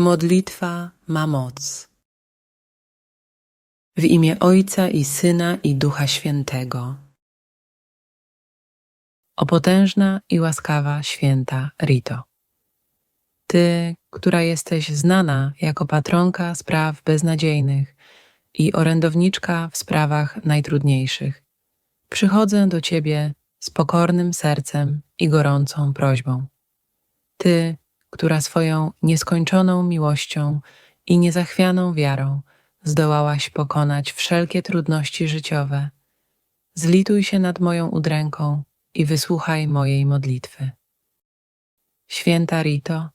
Modlitwa ma moc. W imię Ojca i Syna i Ducha Świętego. O potężna i łaskawa święta Rito. Ty, która jesteś znana jako patronka spraw beznadziejnych i orędowniczka w sprawach najtrudniejszych, przychodzę do Ciebie z pokornym sercem i gorącą prośbą. Ty, która swoją nieskończoną miłością i niezachwianą wiarą zdołałaś pokonać wszelkie trudności życiowe, zlituj się nad moją udręką i wysłuchaj mojej modlitwy. Święta Rito,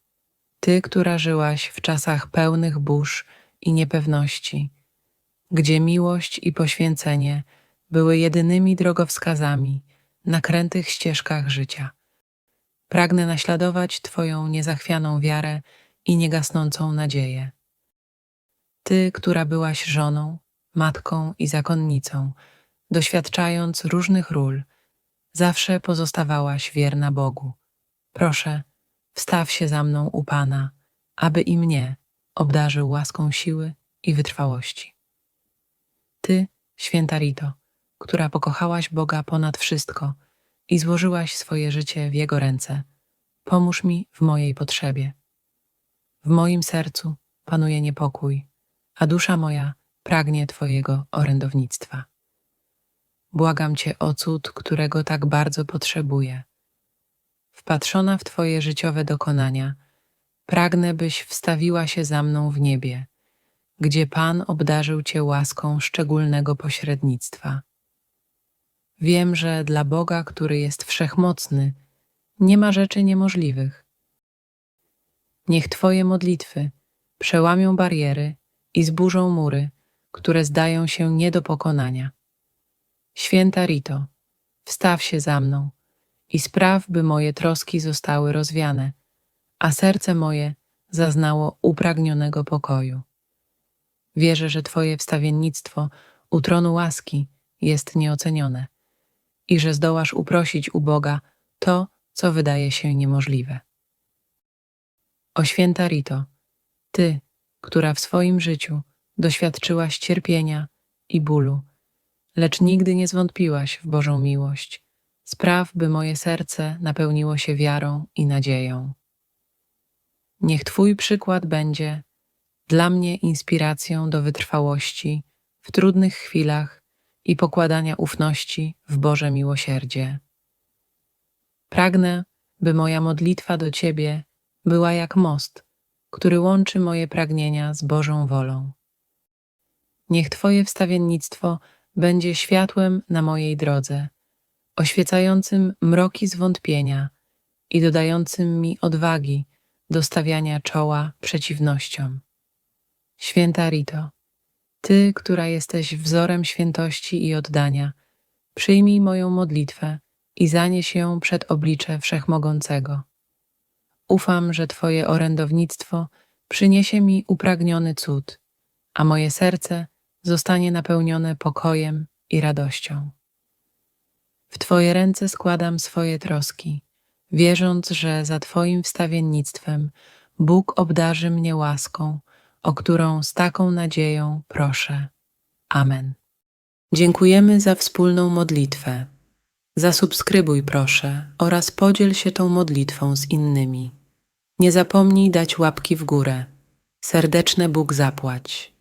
Ty, która żyłaś w czasach pełnych burz i niepewności, gdzie miłość i poświęcenie były jedynymi drogowskazami na krętych ścieżkach życia. Pragnę naśladować Twoją niezachwianą wiarę i niegasnącą nadzieję. Ty, która byłaś żoną, matką i zakonnicą, doświadczając różnych ról, zawsze pozostawałaś wierna Bogu. Proszę, wstaw się za mną u Pana, aby i mnie obdarzył łaską siły i wytrwałości. Ty, święta Rito, która pokochałaś Boga ponad wszystko i złożyłaś swoje życie w Jego ręce, pomóż mi w mojej potrzebie. W moim sercu panuje niepokój, a dusza moja pragnie Twojego orędownictwa. Błagam Cię o cud, którego tak bardzo potrzebuję. Wpatrzona w Twoje życiowe dokonania, pragnę, byś wstawiła się za mną w niebie, gdzie Pan obdarzył Cię łaską szczególnego pośrednictwa. Wiem, że dla Boga, który jest wszechmocny, nie ma rzeczy niemożliwych. Niech Twoje modlitwy przełamią bariery i zburzą mury, które zdają się nie do pokonania. Święta Rito, wstaw się za mną i spraw, by moje troski zostały rozwiane, a serce moje zaznało upragnionego pokoju. Wierzę, że Twoje wstawiennictwo u tronu łaski jest nieocenione i że zdołasz uprosić u Boga to, co wydaje się niemożliwe. O święta Rito, Ty, która w swoim życiu doświadczyłaś cierpienia i bólu, lecz nigdy nie zwątpiłaś w Bożą miłość, spraw, by moje serce napełniło się wiarą i nadzieją. Niech Twój przykład będzie dla mnie inspiracją do wytrwałości w trudnych chwilach i pokładania ufności w Boże miłosierdzie. Pragnę, by moja modlitwa do Ciebie była jak most, który łączy moje pragnienia z Bożą wolą. Niech Twoje wstawiennictwo będzie światłem na mojej drodze, oświecającym mroki zwątpienia i dodającym mi odwagi do stawiania czoła przeciwnościom. Święta Rito, Ty, która jesteś wzorem świętości i oddania, przyjmij moją modlitwę i zanieś ją przed oblicze Wszechmogącego. Ufam, że Twoje orędownictwo przyniesie mi upragniony cud, a moje serce zostanie napełnione pokojem i radością. W Twoje ręce składam swoje troski, wierząc, że za Twoim wstawiennictwem Bóg obdarzy mnie łaską, o którą z taką nadzieją proszę. Amen. Dziękujemy za wspólną modlitwę. Zasubskrybuj proszę oraz podziel się tą modlitwą z innymi. Nie zapomnij dać łapki w górę. Serdeczne Bóg zapłać.